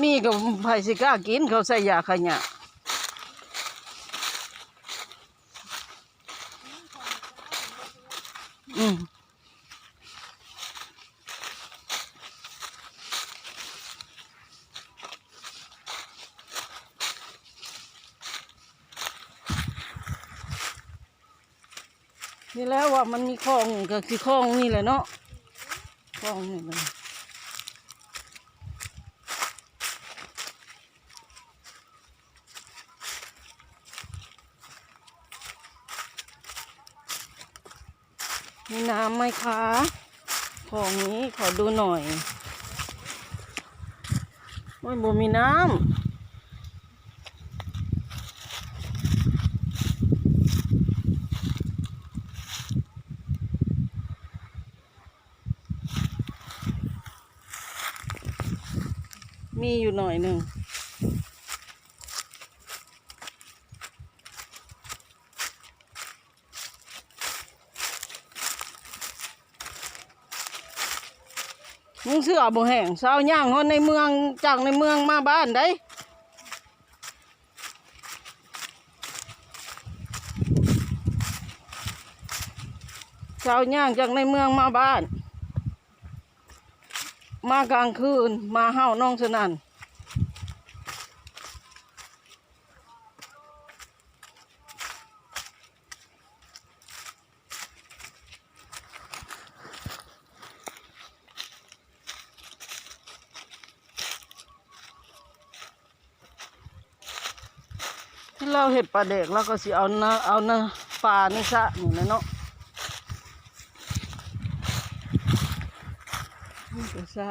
มีกับไผสิกล้ากินเขาใส่ยาขยะอืมนี่แล้วว่ามันมีคลองก็คือคลองนี่แหละเนาะคลองนี่แหละ มีน้ำไหมคะ ของนี้ขอดูหน่อยไม่บ่มีน้ำ มีอยู่หน่อยหนึ่ง เสือบ่แห้งเช้าย่างฮอนในเมืองจากในเมืองมาบ้านได้เช้าย่างจากในเมืองมาบ้าน มากลางคืนมาเห่าน้องสนั่น เราเห็ดปลาเด็กแล้วก็สิเอาเนื้อเอาเนื้อปลาในสระนี่แหละเนาะนี่ก็สะ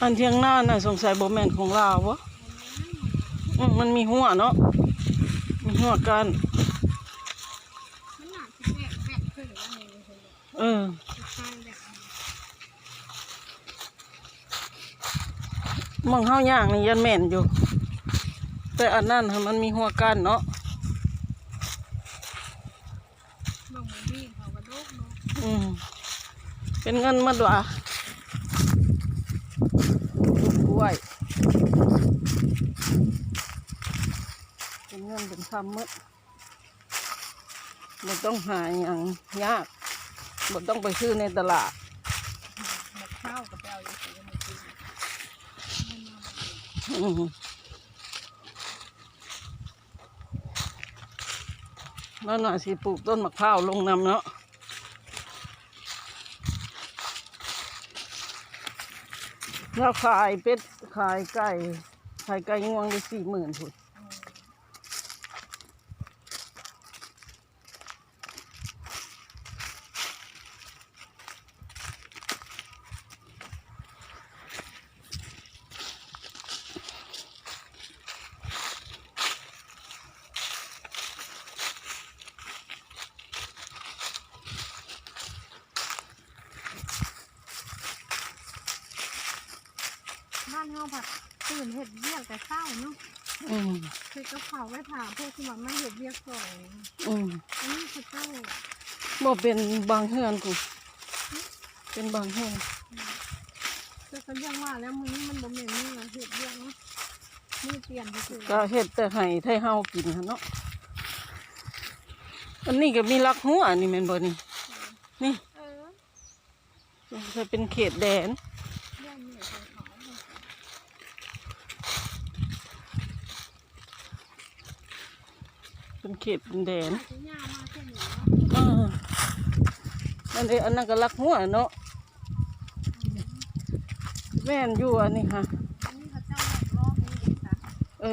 อันเทียงหน้าน่ะสงสัยโบแมนของลาวะอืมมันมีหัวเนาะ หัวกันมันหนาสิแบกแบกขึ้นแล้วนี่เลยเออ ใช่แบบมองเฮาย่างนี่ยันแม่นอยู่ แต่อันนั้นน่ะมันมีหัวกันเนาะลงมันมีเขากระโดกเนาะอืมเป็นเงินมาดว่ากล้วย เป็นเงินเป็นคำมืดบ่ต้องหาอย่างยากบ่ต้องไปซื้อในตลาดมกข้าวกับแปลอยู่สิมันกินแล้วหน่อยสิปลูกต้นมะพร้าวลงนำเนาะแล้วขายเป็ดขายไก่ขายไก่งวงได้สี่หมื่นพุดานเฮาผัดตื่นเห็ดเวียกแต่เช้าเนาะอืมคือก็เผาไว้ถามพวกที่ว่าไม่เห็ดเวียกก่อนอืมอันนี้คือเจ้าบ่เป็นบางเฮือนกู เป็นบางเฮือนจะก็ยังว่าแล้วมื้อนี้มันบ่แม่นมื้อเห็ดเวียกเนาะมื้อเปลี่ยนไปคือก็เฮ็ดแต่ให้ไทยเฮากินหั้นเนาะอันนี้ก็มีลักหัวนี่แม่นบ่นี่นี่เออจะเป็นเขตแดนเรื่องเหนื่อยใจ เขาเนี่ยเป็นเขตเป็นแดนอาจจะย่ามาแค่นี้เนาะอ่าอันนี้อันนั้นก็ลักหัวเนาะแม่นอยู่อันนี้ค่ะอันนี้เขาเจ้าแบบรอบนี้เอ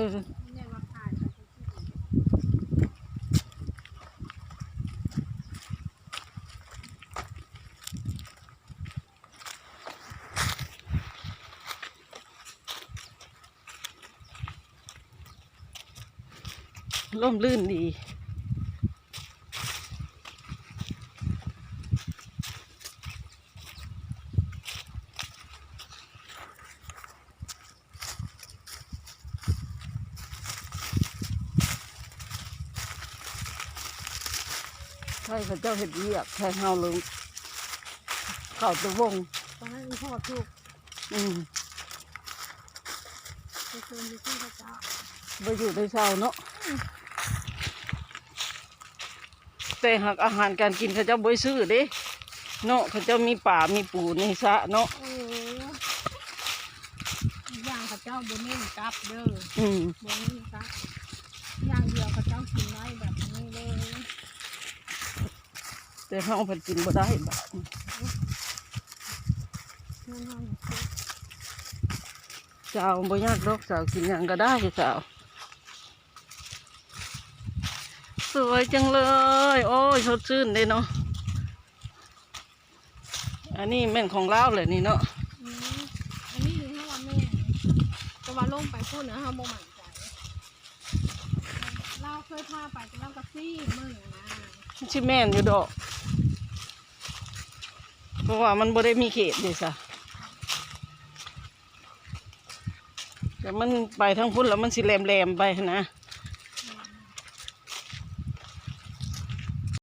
ร่มลื่นดี ใช่เขาเจ้าเห็ดเรียบแทงเฮาลงเข่าตะวงตอนนั้นมีพ่อทุกอืมไปเจอที่พระเจ้าไปอยู่ในเช้าเนาะ แต่หากอาหารการกินเขาเจ้าบ่ได้ซื้อเด้เนาะเขาเจ้ามีป่ามีปูในสระเนาะเออย่างพระเจ้าบนเน้นกลับเด้ออืมบนเน้นกลับอย่างเดียวพระเจ้ากินได้แบบนี้เลยแต่เฮาเพิ่นกินบ่ได้บาดนั่นนั่นเจ้าบ่ยากดอกสาวกินหยังก็ได้สาว สวยจังเลย โอ้ยสดชื่นเลยเนาะอันนี้แม่นของเราเลยนี่เนาะอืมอันนี้คือห้าวันแม่แต่ว่าลงไปพูดนะฮะโมหมั่นใจเราเคยพาไปแต่เราก็ซี่มือนะชิแม่นอยู่ดอกเพราะว่ามันบ่ได้มีเขตเลยสะแต่มันไปทั้งพุ่นแล้วมันสิแหลมๆไปนะอ